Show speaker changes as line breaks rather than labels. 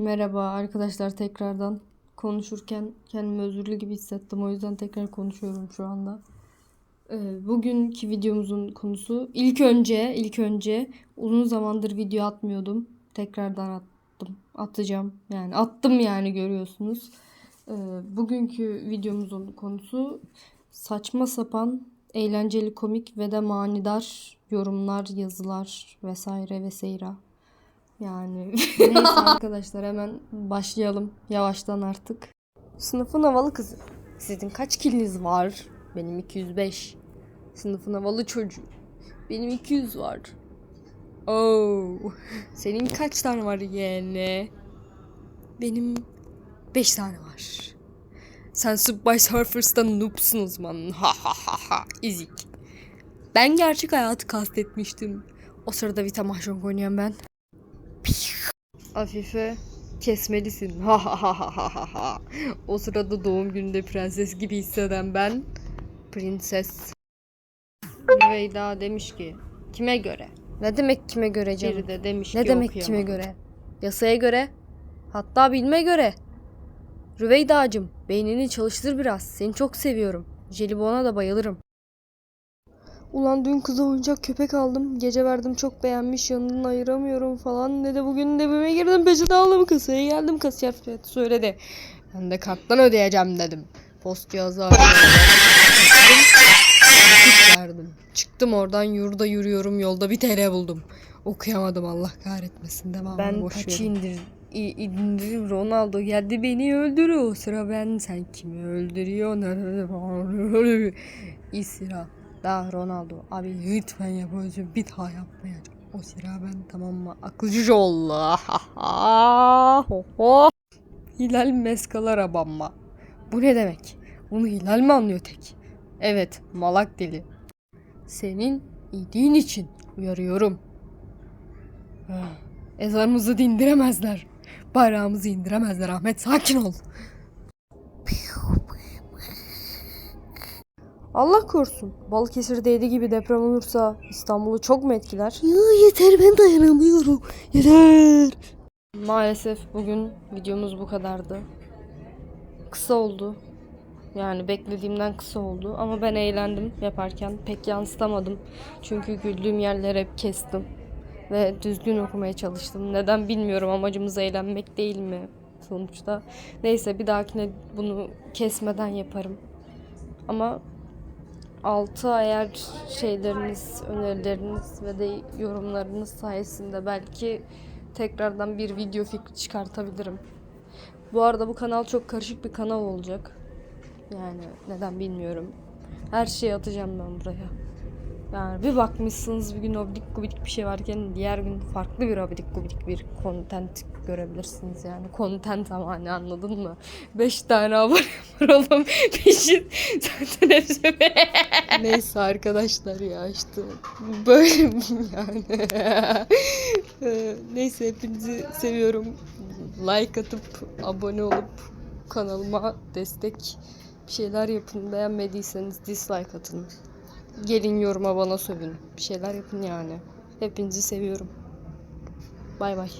Merhaba arkadaşlar tekrardan konuşurken kendimi özürlü gibi hissettim. O yüzden tekrar konuşuyorum şu anda. Ee, bugünkü videomuzun konusu ilk önce ilk önce uzun zamandır video atmıyordum. Tekrardan attım. Atacağım. Yani attım yani görüyorsunuz. Ee, bugünkü videomuzun konusu saçma sapan eğlenceli komik ve de manidar yorumlar, yazılar vesaire vesaire. Yani neyse arkadaşlar hemen başlayalım yavaştan artık. Sınıfın havalı kızı. Sizin kaç kiliniz var? Benim 205. Sınıfın havalı çocuğu. Benim 200 var. Oo. Senin kaç tane var yeğene? Benim 5 tane var. Sen Subway Surfers'tan noobsun uzman. Ha ha ha ha. Ezik. Ben gerçek hayatı kastetmiştim. O sırada Vita Mahjong oynayan ben. Afife kesmelisin. Ha ha ha ha ha ha. O sırada doğum gününde prenses gibi hisseden ben. Prenses. Rüveyda demiş ki kime göre? Ne demek kime göre canım?
Biri de demiş
ne
ki
demek
okuyamadım.
kime göre? Yasaya göre. Hatta bilme göre. Rüveyda'cığım beynini çalıştır biraz. Seni çok seviyorum. Jelibona da bayılırım. Ulan dün kıza oyuncak köpek aldım. Gece verdim çok beğenmiş yanından ayıramıyorum falan. Ne de bugün de evime girdim peşine aldım kasaya geldim kasiyer fiyatı söyledi. Ben de karttan ödeyeceğim dedim. Post. Nakit verdim. Çıktım oradan yurda yürüyorum yolda bir TL buldum. Okuyamadım Allah kahretmesin devamını
Ben
boş
taçı
verin. indir, i- indirim Ronaldo geldi beni öldürüyor. Sıra ben sen kimi öldürüyorsun? İsra. Daha Ronaldo. Abi lütfen yapıyorsun bir daha yapmayacağım. O sıra ben tamam mı? Akılcı ol. Hilal meskalar abamma. Bu ne demek? Bunu Hilal mi anlıyor tek? Evet, malak dili. Senin iyiliğin için uyarıyorum. Ah, Ezanımızı dindiremezler. Bayrağımızı indiremezler Ahmet sakin ol. Allah korusun. Balıkesir'deydi gibi deprem olursa İstanbul'u çok mu etkiler?
Ya yeter ben dayanamıyorum. Yeter.
Maalesef bugün videomuz bu kadardı. Kısa oldu. Yani beklediğimden kısa oldu ama ben eğlendim yaparken. Pek yansıtamadım. Çünkü güldüğüm yerleri hep kestim. Ve düzgün okumaya çalıştım. Neden bilmiyorum amacımız eğlenmek değil mi sonuçta. Neyse bir dahakine bunu kesmeden yaparım. Ama altı eğer şeyleriniz, önerileriniz ve de yorumlarınız sayesinde belki tekrardan bir video fikri çıkartabilirim. Bu arada bu kanal çok karışık bir kanal olacak. Yani neden bilmiyorum. Her şeyi atacağım ben buraya. Yani bir bakmışsınız bir gün obidik gubidik bir şey varken diğer gün farklı bir obidik gubidik bir content görebilirsiniz yani. Content ama hani anladın mı? 5 tane abone var oğlum. Peşin zaten hepsi Neyse arkadaşlar ya işte böyle yani. Ee, Neyse hepinizi seviyorum. Like atıp abone olup kanalıma destek bir şeyler yapın. Beğenmediyseniz dislike atın. Gelin yoruma bana sövün. Bir şeyler yapın yani. Hepinizi seviyorum. Bay bay.